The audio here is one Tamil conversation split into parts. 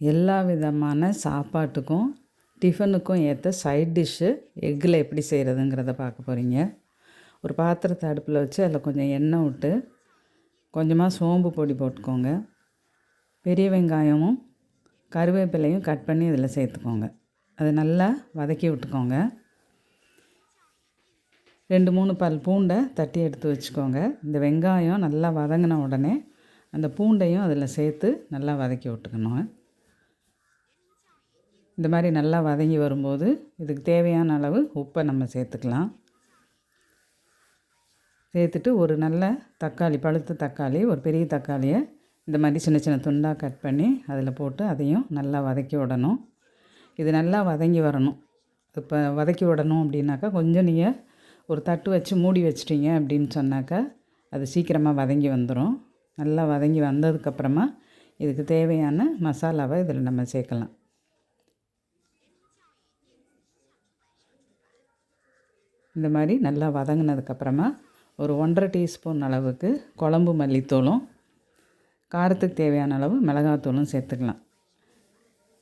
எல்லா விதமான சாப்பாட்டுக்கும் டிஃபனுக்கும் ஏற்ற சைட் டிஷ்ஷு எக்கில் எப்படி செய்கிறதுங்கிறத பார்க்க போகிறீங்க ஒரு பாத்திரத்தை அடுப்பில் வச்சு அதில் கொஞ்சம் எண்ணெய் விட்டு கொஞ்சமாக சோம்பு பொடி போட்டுக்கோங்க. பெரிய வெங்காயமும் கருவேப்பிலையும் கட் பண்ணி இதில் சேர்த்துக்கோங்க. அதை நல்லா வதக்கி விட்டுக்கோங்க. ரெண்டு மூணு பல் பூண்டை தட்டி எடுத்து வச்சுக்கோங்க. இந்த வெங்காயம் நல்லா வதங்கின உடனே அந்த பூண்டையும் அதில் சேர்த்து நல்லா வதக்கி விட்டுக்கணும். இந்த மாதிரி நல்லா வதங்கி வரும்போது இதுக்கு தேவையான அளவு உப்பை நம்ம சேர்த்துக்கலாம். சேர்த்துட்டு ஒரு நல்ல தக்காளி பழுத்த தக்காளி ஒரு பெரிய தக்காளியை இந்த மாதிரி சின்ன சின்ன துண்டாக கட் பண்ணி அதில் போட்டு அதையும் நல்லா வதக்கி விடணும். இது நல்லா வதங்கி வரணும். இப்போ வதக்கி விடணும் அப்படின்னாக்கா கொஞ்சம் நீங்கள் ஒரு தட்டு வச்சு மூடி வச்சிட்டிங்க அப்படின்னு சொன்னாக்கா அது சீக்கிரமாக வதங்கி வந்துடும் நல்லா வதங்கி வந்ததுக்கப்புறமா இதுக்கு தேவையான மசாலாவை இதில் நம்ம சேர்க்கலாம். இந்த மாதிரி நல்லா வதங்கினதுக்கப்புறமா ஒரு ஒன்றரை டீஸ்பூன் அளவுக்கு குழம்பு மல்லித்தூளும் காரத்துக்கு தேவையான அளவு மிளகாத்தூளும் சேர்த்துக்கலாம்.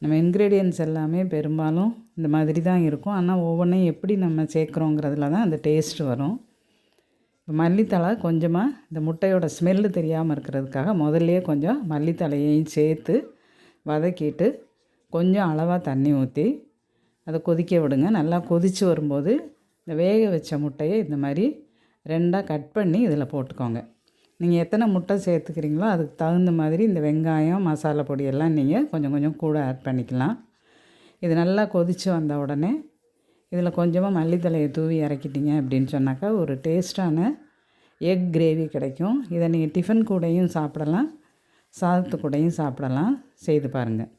நம்ம இன்க்ரீடியன்ஸ் எல்லாமே பெரும்பாலும் இந்த மாதிரி தான் இருக்கும். ஆனால் ஒவ்வொன்றையும் எப்படி நம்ம சேர்க்குறோங்கிறதுல தான் அந்த டேஸ்ட் வரும். இப்போ மல்லித்தழை கொஞ்சமாக இந்த முட்டையோட ஸ்மெல்லு தெரியாமல் இருக்கிறதுக்காக முதல்லையே கொஞ்சம் மல்லித்தலையையும் சேர்த்து வதக்கிட்டு கொஞ்சம் அளவாக தண்ணி ஊற்றி அதை கொதிக்க விடுங்க. நல்லா கொதித்து வரும்போது இந்த வேக வச்ச முட்டையை இந்த மாதிரி ரெண்டாக கட் பண்ணி இதில் போட்டுக்கோங்க. நீங்கள் எத்தனை முட்டை சேர்த்துக்கிறீங்களோ அதுக்கு தகுந்த மாதிரி இந்த வெங்காயம் மசாலா பொடியெல்லாம் நீங்கள் கொஞ்சம் கொஞ்சம் கூட ஆட் பண்ணிக்கலாம். இது நல்லா கொதித்து வந்த உடனே இதில் கொஞ்சமாக மல்லித்தலையை தூவி இறக்கிட்டீங்க அப்படின்னு சொன்னாக்கா ஒரு டேஸ்ட்டான எக் கிரேவி கிடைக்கும். இதை நீங்கள் டிஃபன் கூடையும் சாப்பிடலாம் சாதத்து கூடையும் சாப்பிடலாம். செய்து பாருங்கள்